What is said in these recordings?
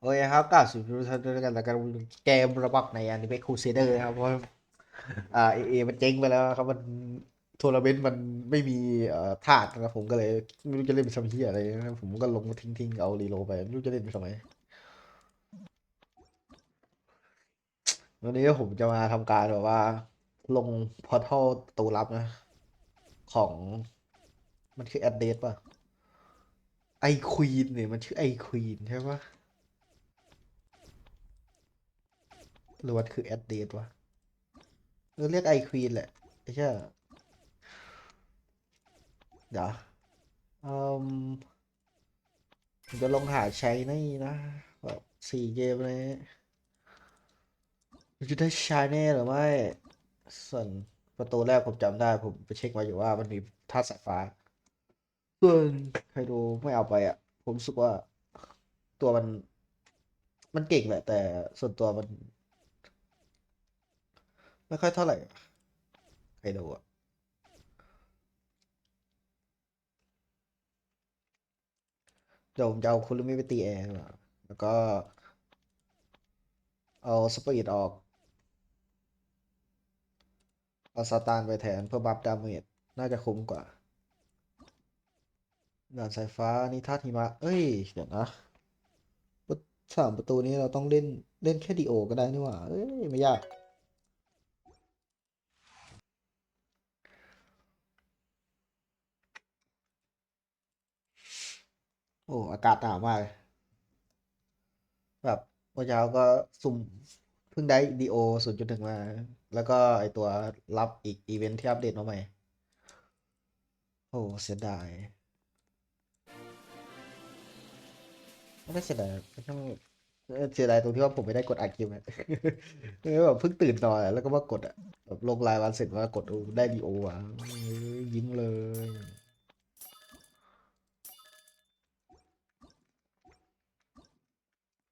โอเครับกล่าวสู่ทุกท่านด้วยกันแล้วกันเกมระบักในอันิเมะคูเซเดอร์ครับ เพราะอ่าเอเอมันเจ๊งไปแล้วครับ มันทัวร์นาเมนต์มันไม่มีเอ่อธาตุนะผมก็เลย ไม่รู้จะเล่นเป็นสมัยที่อะไรนะผมก็ลงมาทิ้งๆ เอารีโลไป ไม่รู้จะเล่นเป็นสมัยวันนี้ผมจะมาทำการแบบว่า ลงพอร์ทัลตูลับนะ ของมันคือแอดเดสป่ะไอควีนเนี่ยมันชื่อไอควีนใช่ปะ หรือว่าคือแอดเดสวะเออเรียกไอควีนแหละไม่ใช่เหรอเดี๋ยวอืมผมจะลงหาใช้นี่นะแบบสี่เกมเลยจะได้ใช้แน่หรือไม่ส่วนประตูแรกผมจำได้ ผมไปเช็คมาอยู่ว่ามันมีธาสายฟ้าส่วนใครดูไม่เอาไปอะ ผมรู้สึกว่าตัวมัน มันเก่งแหละ แต่ส่วนตัวมัน ไม่ค่อยเท่าไหร่ใครดูอะเดี๋ยวผมจะเอาคุณลุมิไปตีแอร์แล้วก็ เอาสปีดออก เอาซาตานไปแทนเพื่อบัฟดาเมจน่าจะคุ้มกว่าด่านสายฟ้านี่ธาตุหิมะ เอ้ย เดี๋ยวนะประสามประตูนี้เราต้องเล่นเล่นแค่ดีโอก็ได้นี่หว่า เอ้ย ไม่ยาก โอ้อากาศหนาวมากแบบเมื่อเช้าก็สุ่มเพิ่งได้ดีโอศูนย์จุดหนึ่งมา แล้วก็ไอตัวรับอีกอีเวนท์ที่อัปเดตมาใหม่ โอ้เสียดายไม่ได้เสียดายต้องเสียดายตรงที่ว่าผมไม่ได้กดอัดคลิปอะเออแบบเพิ่งตื่นนอนแล้วก็มากดอะแบบลงรายวันเสร็จมากดดูได้ดีโออะยิ้มเลย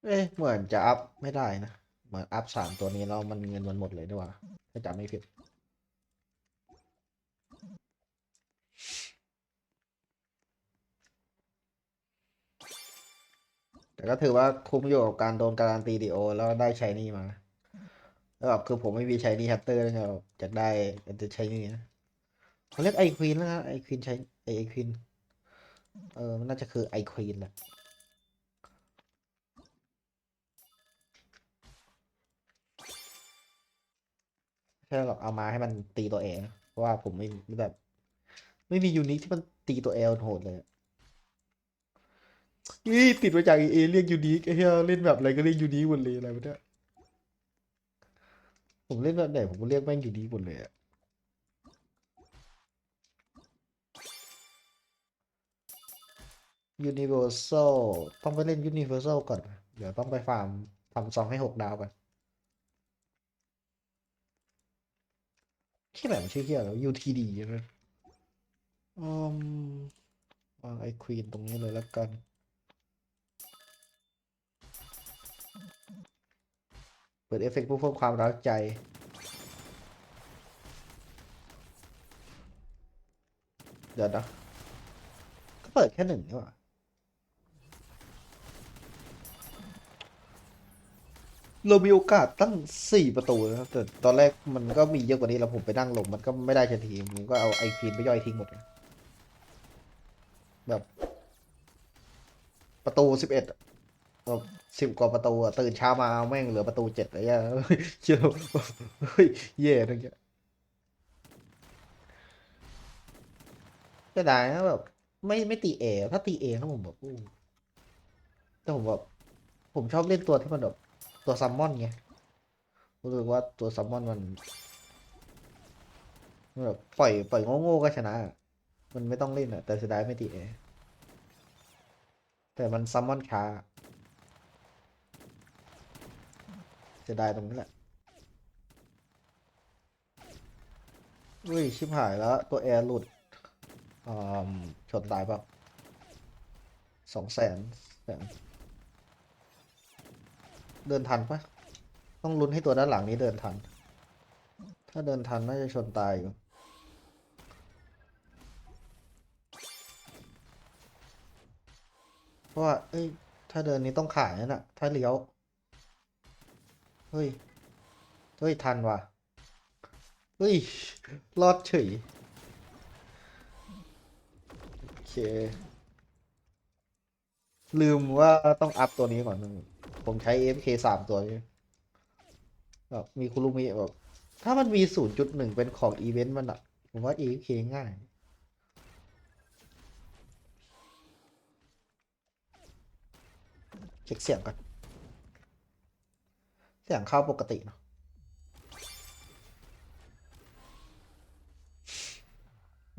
เอ๊ะเหมือนจะอัพไม่ได้นะ เหมือนอัพสามตัวนี้แล้วมันเงินมันหมดเลยด้วยว่ะถ้าจำไม่ผิดแต่ก็ถือว่าคุ้มอยู่กับการโดนการันตีดีโอ แล้วได้ใช้นี่มา แล้วแบบคือผมไม่มีใช้นี่ฮัตเตอร์เนี่ยอยากได้จะใช้นี่นะเขาเรียกไอควีนแล้วนะไอควีนใช้ไอไอควีนเออมันน่าจะคือไอควีนแหละ ใช่หรอกเอามาให้มันตีตัวเองเพราะว่าผมไม่แบบ ไม่มียูนิคที่มันตีตัวเอลโหดเลยนี่ติดมาจากเอเรียกยูนิคไอ้เหี้ยเล่นแบบอะไรก็เรียกยูนิคหมดเลยอะไรวะเนี่ยผมเล่นแบบไหนผมก็เรียกแม่งยูนิคหมดเลยอะยูนิเวอร์แซลต้องไปเล่นยูนิเวอร์แซลก่อน เดี๋ยวต้องไปฟาร์มทำซองให้หกดาวก่อน ที่แบบมันชื่อเที่ยอะไรวะ UTD ใช่ไหมอืมวางไอควีนตรงนี้เลยแล้วกันเปิดเอฟเฟกต์เพื่อเพิ่มความร้าวใจ เดี๋ยวนะก็เปิดแค่หนึ่งนี่หว่า เรามีโอกาสตั้งสี่ประตูนะครับแต่ตอนแรกมันก็มีเยอะกว่านี้แล้วผมไปนั่งหลงมันก็ไม่ได้ทันทีผมก็เอาไอควีนไปย่อยทิ้งหมดเลยแบบ ประตูสิบเอ็ดแบบสิบกว่าประตูอะตื่นเช้ามาแม่งเหลือประตูเจ็ดอะไรเงี้ยเชื่อเฮ้ยเย่ทั้งเงี้ยจะได้นะแบบ ไม่ไม่ตีเอถ้าตีเอนะผมแบบแต่ผมแบบผมชอบเล่นตัวที่มันแบบ ตัวซัมมอนไงรู้สึกว่าตัวซัมมอนมันแบบปล่อยปล่อยโง่ๆก็ชนะ มันไม่ต้องเล่นอะ แต่เสียดายไม่ตีเอแต่มันซัมมอนช้าเสียดายตรงนี้แหละอุ้ย ชิบหายแล้ว ตัวแอร์หลุดอ่าชนตายเปล่าสองแสนแสน เดินทันปะต้องลุ้นให้ตัวด้านหลังนี้เดินทัน ถ้าเดินทันน่าจะชนตายอยู่เพราะว่าเอ้ย ถ้าเดินนี้ต้องขายนั่นน่ะถ้าเลี้ยว เฮ้ย เฮ้ย ทันว่ะ เฮ้ย รอดเฉย โอเค ลืมว่าต้องอัพตัวนี้ก่อนนึง ผมใช้ AFK สามตัวนี้แบบมีคุรุมิแบบถ้ามันมีศูนย์จุดหนึ่งเป็นของอีเวนต์มันอะผมว่า AFK ง่ายเช็คเสียงก่อน เสียงเข้าปกติเนาะ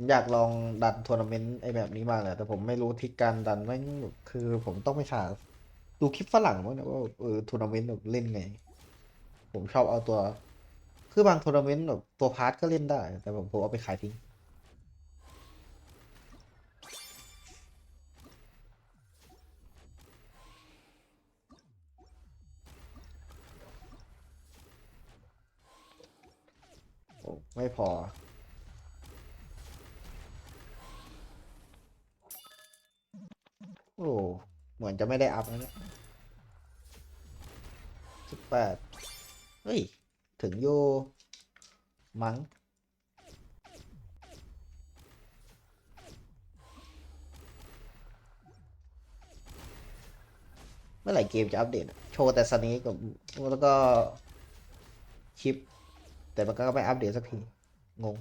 อยากลองดันทัวร์นาเมนต์ไอแบบนี้มากเลยแต่ผมไม่รู้ทิศการดันไม่งคือผมต้องไปหา ดูคลิปฝรั่งมั้งนะว่าเออทัวร์นาเมนต์แบบเล่นไง ผมชอบเอาตัว คือบางทัวร์นาเมนต์แบบตัวพาร์ทก็เล่นได้ แต่ผมผมเอาไปขายทิ้งโอ้ไม่พอโอ้ เหมือนจะไม่ได้อัพนะเนี่ยสิบแปดเฮ้ย ถึงโยมั้งเมื่อไหร่เกมจะอัปเดต โชว์แต่สนีกับแล้วก็คลิป แต่มันก็ไม่อัปเดตสักที งง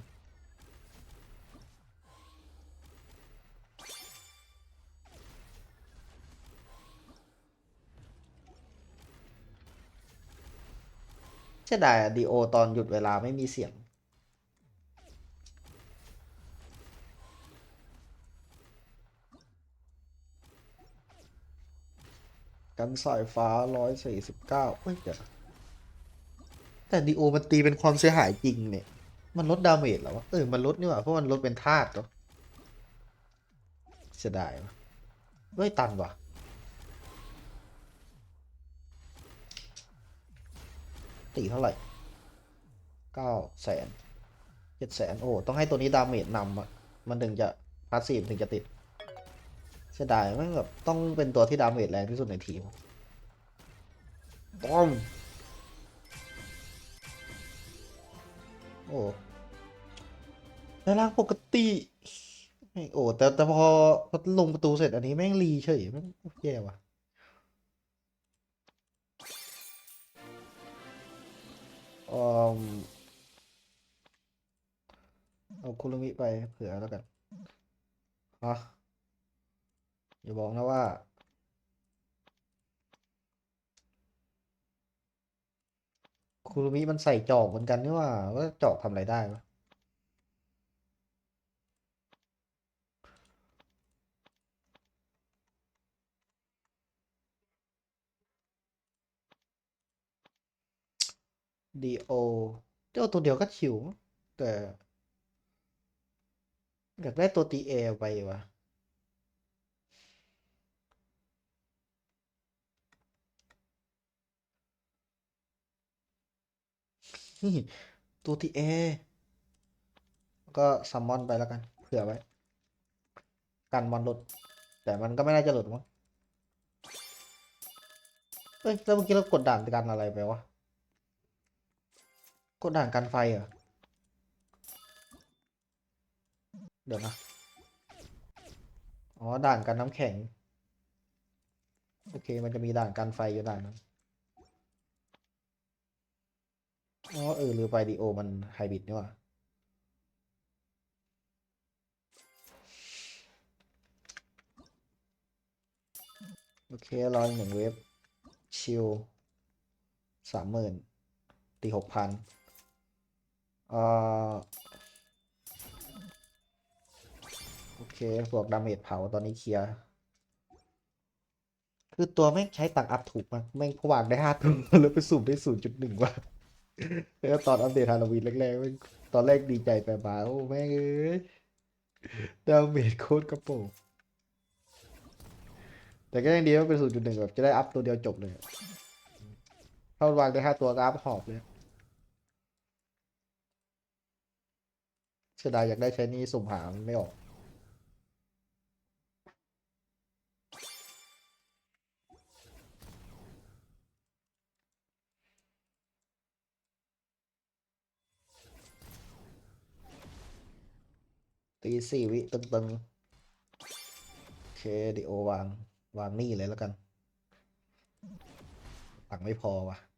เสียดายดีโอตอนหยุดเวลาไม่มีเสียงกันสายฟ้าร้อยสี่สิบเก้าเฮ้ยเดี๋ยวนะแต่ดีโอมันตีเป็นความเสียหายจริงเนี่ย มันลดดาเมจเหรอวะ เออ มันลดนี่หว่า เพราะมันลดเป็นธาตุเหรอเสียดายวะเฮ้ย ตันว่ะ ตีเท่าไหร่เก้าแสนเจ็ดแสนโอ้ต้องให้ตัวนี้ดาเมจนำอะมันถึงจะพาสซีฟถึงจะติดเสียดายม่งแบบต้องเป็นตัวที่ดาเมจแรงที่สุดในทีมต้อมโอ้ในร่างปกติโอ้แต่แต่พอพอลงประตูเสร็จอันนี้แม่งรีเฉยแม่งแย่ว่ะ เอาคุรุมิไปเผื่อแล้วกันฮะอย่าบอกนะว่า คุรุมิมันใส่จอกเหมือนกันนี่ว่าว่าจอกทำอะไรได้วะ ดีโอเจ้าตัวเดียวก็ชิวแต่อยากได้ตัวตีเอไปวะนี่ตัวทีเอก็ซัมมอนไปแล้วกัน เผื่อไว้ กันมอนหลุด แต่มันก็ไม่น่าจะหลุดมั้งเอ้ย แล้วเมื่อกี้เรากดด่านกันอะไรไปวะ กดด่านกันไฟเหรอ เดี๋ยวนะ อ๋อ ด่านกันน้ำแข็ง โอเค มันจะมีด่านกันไฟอยู่ด่านนั้นอ๋อเออหรือไปดีโอ มันไฮบริดนี่ว่าโอเครออีกหนึ่งเว็บ ชิลสามหมื่นตีหกพัน เอ่อโอเคบวกดาเมจเผาตอนนี้เคลียร์คือตัวแม่งใช้ตังค์อัพถูกมากแม่งพวางได้ห้าตัวแล้วไปสุ่มได้ศูนย์จุดหนึ่งว่ะแล้วตอนอัปเดตฮาโลวีนแรกๆตอนแรกดีใจไปมาโอ้แม่งเอ้ยดาเมจโคตรกระโปงแต่ก็ยังดีว่าเป็นศูนย์จุดหนึ่งแบบจะได้อัพตัวเดียวจบเลยอะถ้าวางได้ห้าตัวก็อัพหอบเลย เสียดายอยากได้ใช้นี่สุ่มหามไม่ออก ตีสี่วิตึงๆ โอเคดิโอวาง วางนี่เลยแล้วกัน ตังไม่พอว่ะ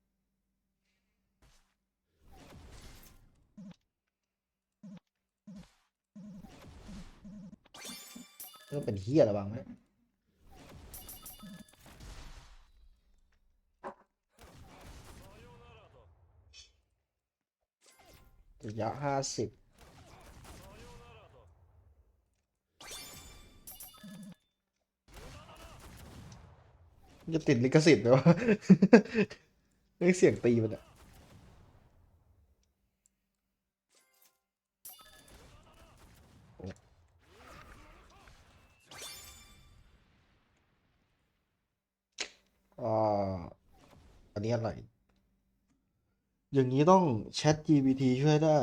ก็เป็นเฮียระวังนะระยะห้าสิบจะติดลิขสิทธิ์ไหมวะเสียงตีมันอะ อย่างนี้ต้อง Chat GPT ช่วยได้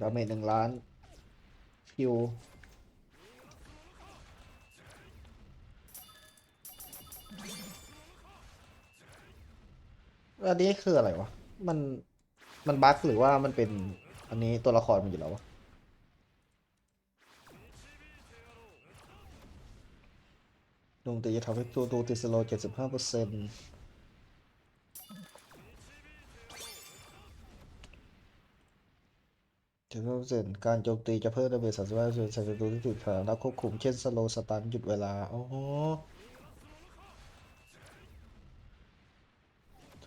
ดาเมจหนึ่งล้านคิว อันนี้คืออะไรวะ มัน มันบั๊กหรือว่ามันเป็น อันนี้ตัวละครมันอยู่แล้ววะดวงตีจะทำให้ตัวตัวติสโลเจ็ดสิบห้าเปอร์เซ็นต์เจ็ดสิบห้าเปอร์เซ็นต์การโจมตีจะเพิ่มดาเมจสามสิบห้าเปอร์เซ็นต์ใส่ศัตรูที่ถูกขังแล้วควบคุมเช่นสโลสตันหยุดเวลา อ๋อ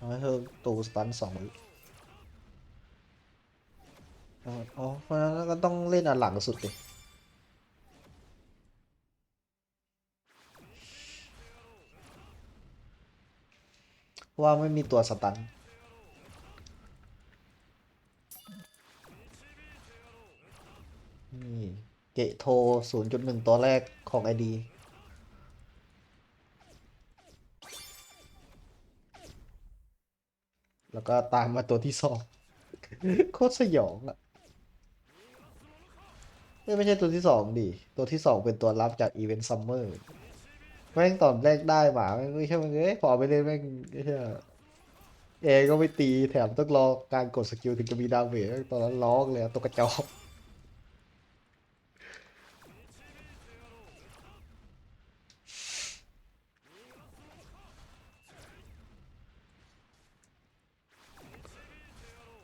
ทำให้เธอตูสตันสองวิอ๋อเพราะนั้นก็ต้องเล่นอันหลังสุดดิเพราะว่าไม่มีตัวสตันนี่เกะโทศูนย์จุดหนึ่งตัวแรกของไอดี แล้วก็ตามมาตัวที่สองโคตรสยองอะเอ้ยไม่ใช่ตัวที่สองดิ ตัวที่สองเป็นตัวรับจากอีเวนต์ซัมเมอร์แม่งตอนแรกได้หมาแม่งไม่ใช่มึงเอ้ยพอไปเล่นแม่งไอ้เหี้ยเอก็ไม่ตีแถมต้องรอการกดสกิลถึงจะมีดาเมจแม่งตอนนั้นร้องเลยอะตัวกระจอก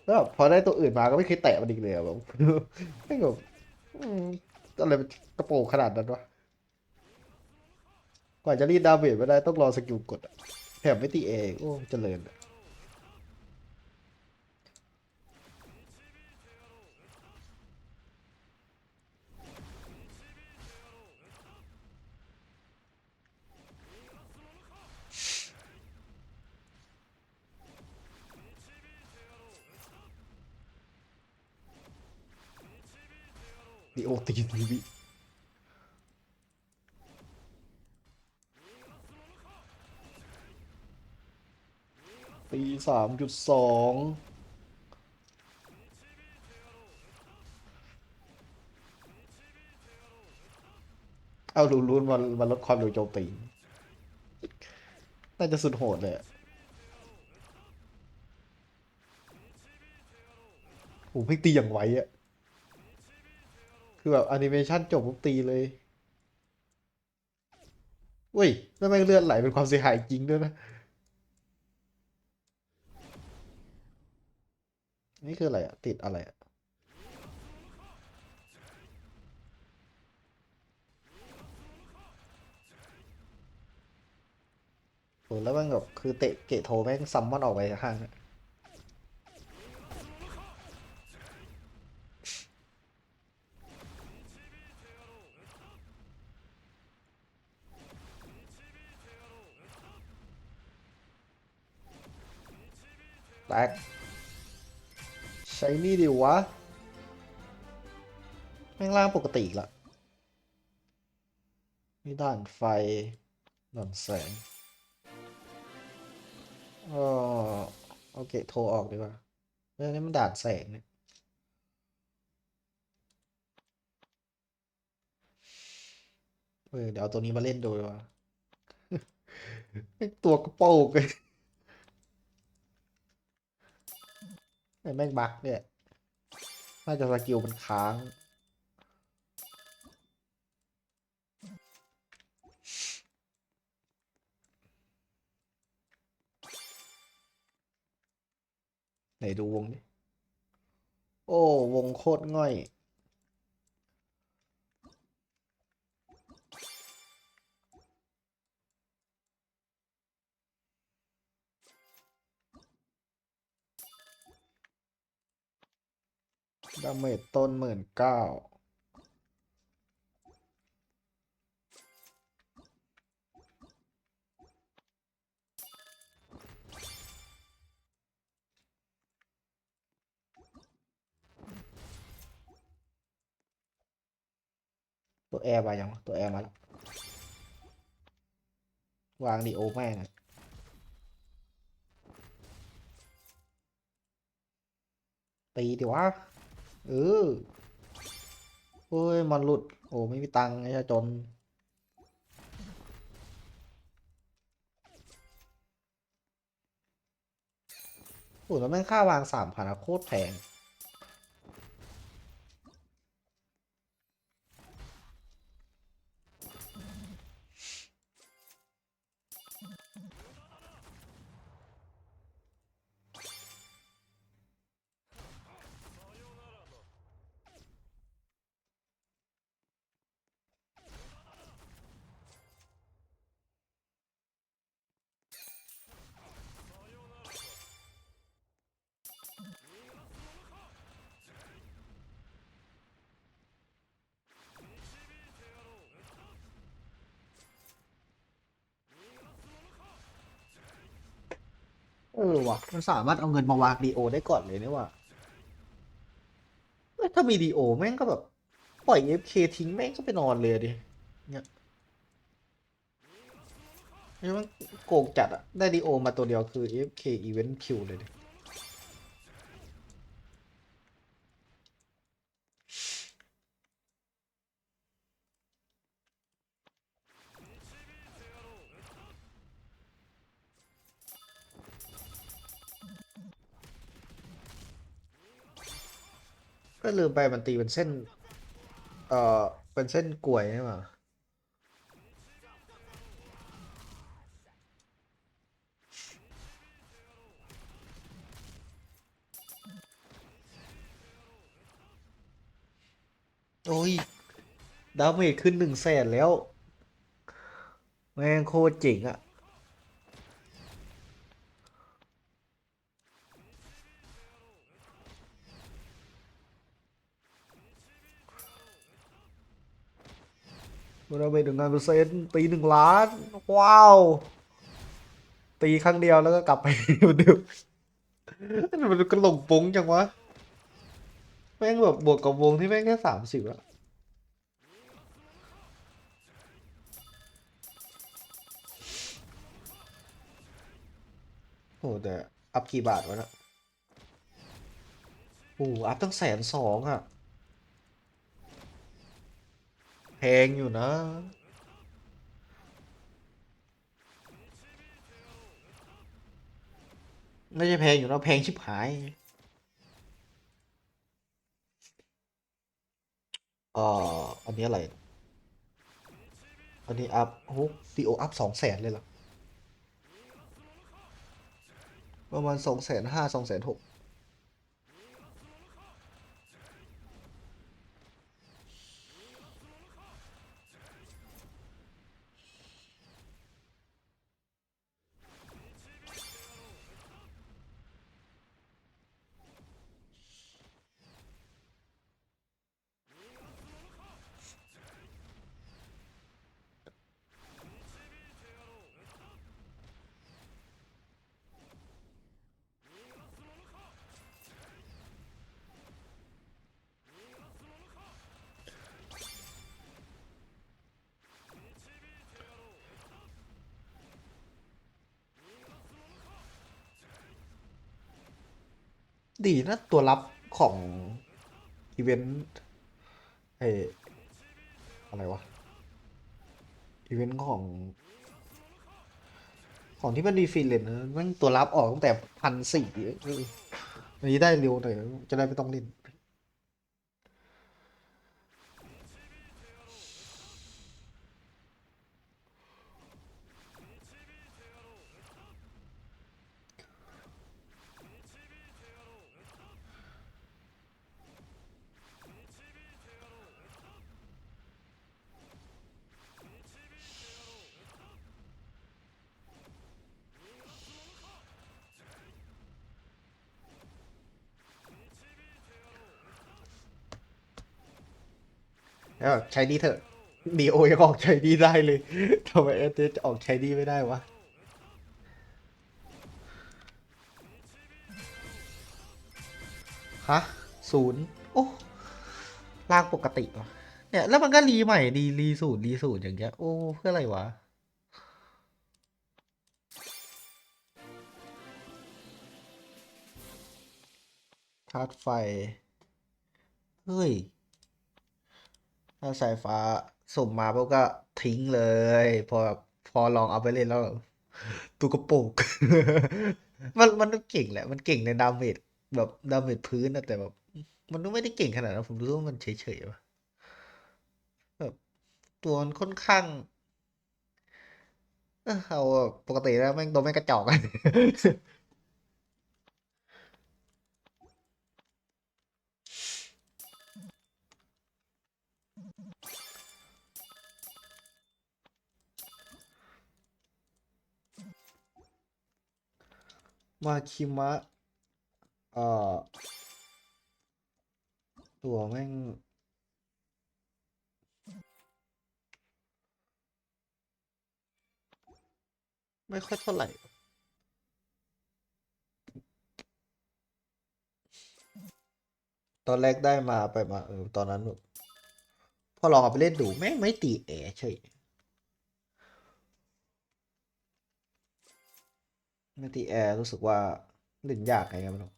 แล้วแบบพอได้ตัวอื่นมาก็ไม่เคยแตะมันอีกเลยอะแบบไม่งแบบอะไรกระโปรงขนาดนั้นวะกว่าจะรีดดาเมจไม่ได้ต้องรอสกิลกดแถมไม่ตีเองโอ้เจริญอะ โอตีทีวีตีสามจุดสองเอาลูลูนมามาลดความเร็วโจมตี น่าจะสุดโหดเลยอะโอ้ไม่งตีอย่างไวอะ คือแบบแอนิเมชันจบปุ๊บตีเลยเว้ยแล้วแม่งเลือดไหลเป็นความเสียหายจริงด้วยนะ นี่คืออะไรอะติดอะไรอะโหแล้วแม่งแบบคือเตะเกะโทแม่งซัมมอนออกไปข้างๆอะ แอคใช้นี่ดิวะ แม่งล่างปกติละนี่ด่านไฟด่านแสงอ๋อโอเค โทรออกดีกว่าเรื่องนี้มันด่านแสงเนี่ยเอเดี๋ยวเอาตัวนี้มาเล่นดูดีกว่าตัวกระโปงเลย แม่งบักเนี่ย น่าจะสกิลมันค้างไหนดูวงดิ โอ้ วงโคตรง่อย ดาเมจต้นหมื่นเก้าตัวแอร์มายังตัวแอร์มาแล้ว วางดีโอแม่งอะตีดิวะ เออเฮ้ย มันหลุด โอ้ ไม่มีตังค์ไอ้จน โอ้แล้วแม่งค่าวางสามพันโคตรแพง เออว่ะ มันสามารถเอาเงินมาวางดีโอได้ก่อนเลยเนี่ยว่ะเอ้ยถ้ามีดีโอแม่งก็แบบ ปล่อยเอฟเคทิ้งแม่งก็ไปนอนเลยดิ เนี่ยนี่มันโกงจัดอะได้ดีโอมาตัวเดียวคือเอฟเคอีเวนต์คิวเลยดิ ก็ลืมไปมันตีเป็นเส้น เอ่อ เป็นเส้นกลวยนี่หว่าโอ้ย ดาเมจขึ้นหนึ่งแสนแล้ว แม่งโคตรเจ๋งอะ ดาเมจหนึ่งงานเปอร์เซ็นต์ตีหนึ่งล้าน ว้าว ตีครั้งเดียวแล้วก็กลับไปเหมือนเดิมมันก็หลงปุ้งจังวะ แม่งแบบบวกกับวงที่แม่งแค่สามสิบอะโอ้แต่อัพกี่บาทวะนะโอ้อัพตั้งแสนสองอะ แพงอยู่นะน่าจะแพงอยู่นะแพงชิบหายเอ่ออันนี้อะไร อันนี้อัพโอ้ดีโออัพสองแสนเลยเหรอ ประมาณสองแสนห้าสองแสนหก ดีนะตัวรับของ อีเวนต์เอออะไรวะ อีเวนต์ของ ของที่มันดีฟิลเลนนะมันตัวรับออกตั้งแต่พันสี่อันนี้ได้เร็วหน่อยจะได้ไม่ต้องเล่น ใช้ดีเถอะดีโอยังออกใช้ดีได้เลยทำไมเอสจะออกใช้ดีไม่ได้วะฮะศูนย์โอ้ลากปกติวะเนี่ย แล้วมันก็รีใหม่ดีรีศูนย์รีศูนย์อย่างเงี้ยโอ้เพื่ออะไรวะธาตุไฟ เฮ้ย ถ้าสายฟ้าสุ่มมาปุ๊บก็ทิ้งเลย พอพอลองเอาไปเล่นแล้วตุกระโปกมันมันเก่งแหละ มันเก่งในดาเมจแบบดาเมจพื้นนะแต่แบบ มันไม่ได้เก่งขนาดนั้นผมรู้ว่ามันเฉยๆว่ะแบบตัวมันค่อนข้างเอาปกติแล้วแม่งตัวแม่งกระจอก มาคิมะ เอ่อ ตัวแม่ง ไม่ค่อยเท่าไหร่ตอนแรกได้มาไปมาเออตอนนั้นแบบพอลองเอาไปเล่นดูแม่งไม่ตีแอเฉย ไม่ตีแอร์รู้สึกว่าเล่นยากไงกันไม่รู้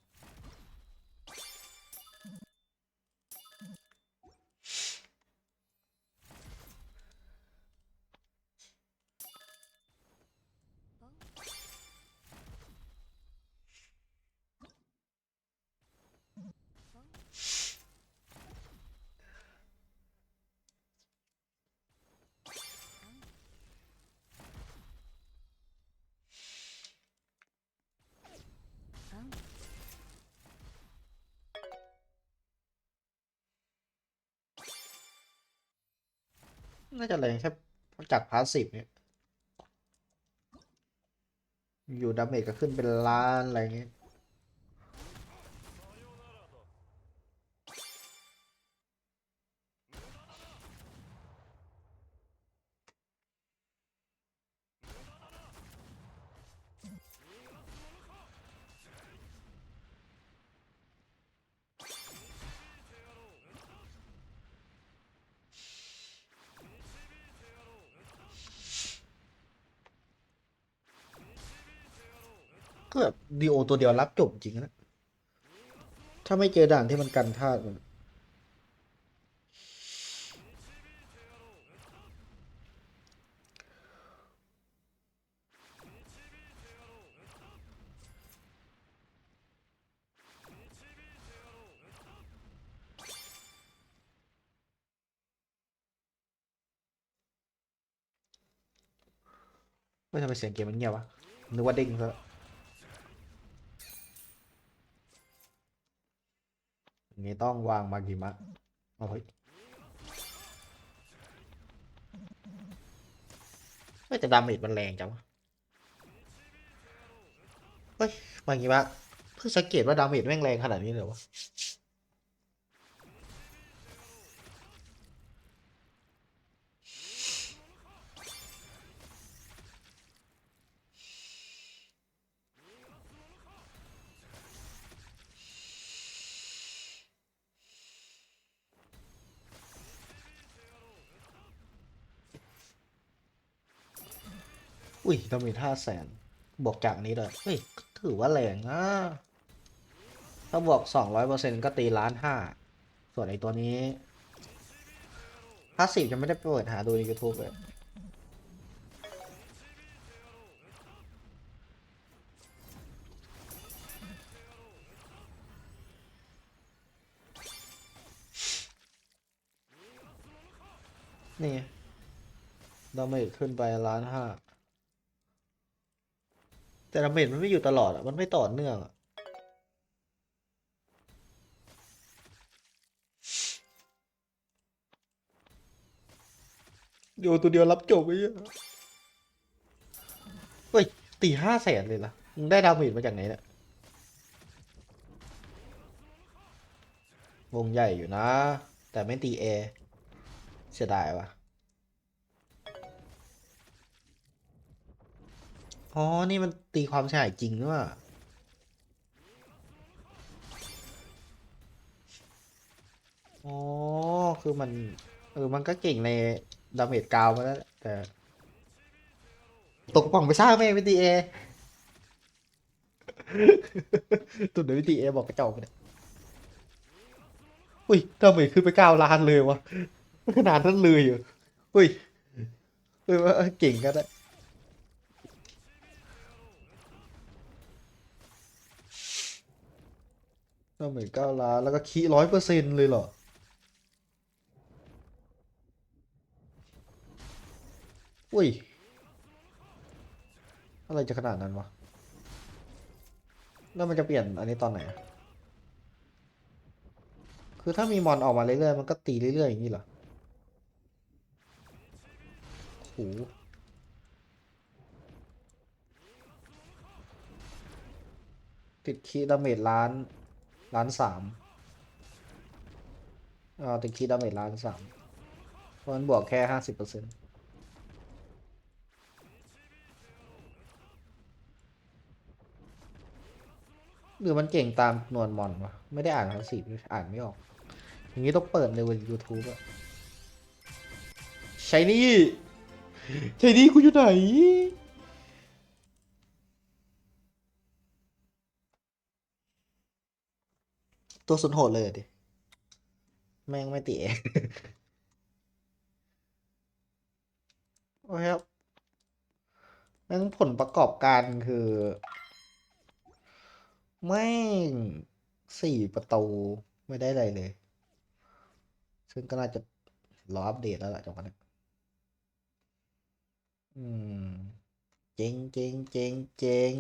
น่าจะแรงแค่จากพาสซีฟเนี่ย อยู่ดาเมจก็ขึ้นเป็นล้านอะไรเงี้ย ก็แบบดีโอตัวเดียวรับจบจริงนะถ้าไม่เจอด่านที่มันกันท่าตุมันไม่ทำไมเสียงเกมมันเงียบวะนึกว่าเด้งซะ นี้ต้องวางมากิมะเอาเฮ้ยไม่แต่ดาเมจมันแรงจังวะเฮ้ยมากิมะเพิ่งสังเกตว่าดาเมจแม่งแรงขนาดนี้เลยวะ อุ้ยดาเมีห้าแสนบวกจากนี้เลยเฮ้ยถือว่าแรงนะถ้าบวก 200%ก็ตีล้านห้าส่วนไอตัวนี้พาสิบจะไม่ได้เปิดหาดูใน YouTube เลยนี่ดาเมจขึ้นไปล้านห้า แต่ดาเมจมันไม่อยู่ตลอดอะ มันไม่ต่อเนื่องอะเดี๋ยวตัวเดียวรับจบไปเยอะเฮ้ย ตีห้าแสนเลยล่ะมึงได้ดาเมจมาจากไหนเนี่ยวงใหญ่อยู่นะ แต่ไม่ตีเอเสียดายว่ะ อ๋อ นี่มันตีความเสียหายจริงด้วยอ๋อ คือมัน เออ มันก็เก่งในดาเมจกาวมาแล้ว แต่ ตกป๋องไปสร้างแม่งวิตีเอตุ่นในวิตีเอบอกกระจอกเนี่ยอุ้ยดาเมจขึ้นไปเก้าล้านเลยวะขนาดนั้นเลยเหรออุ้ยเออว่าเก่งกันนะดาเมจเก้าล้าน แล้วก็คีร้อยเปอร์เซ็นต์เลยเหรอ อุ้ย อะไรจะขนาดนั้นวะ แล้วมันจะเปลี่ยนอันนี้ตอนไหนอะคือถ้ามีมอนออกมาเรื่อยๆ มันก็ตีเรื่อยๆ อย่างนี้เหรอโหติดคีดาเมจล้าน ล้านสามอ่าติดคีย์ดาเมจล้านสามเพราะมันบวกแค่ห้าสิบเปอร์เซ็นต์หรือมันเก่งตามนวลมอนวะไม่ได้อ่านภาษีอ่านไม่ออก อย่างนี้ต้องเปิดในวัน YouTube อะใช้นี่ใช้นี่กูอยู่ไหน ตัวสุดโหดเลยดิ แม่งไม่ติเองโอเคครับแม่งผลประกอบการคือ แม่งสี่ประตูไม่ได้อะไรเลย ซึ่งก็น่าจะรออัปเดตแล้วล่ะจังหวะนี้อืม เจ๋งเจ๋งเจ๋งเจ๋ง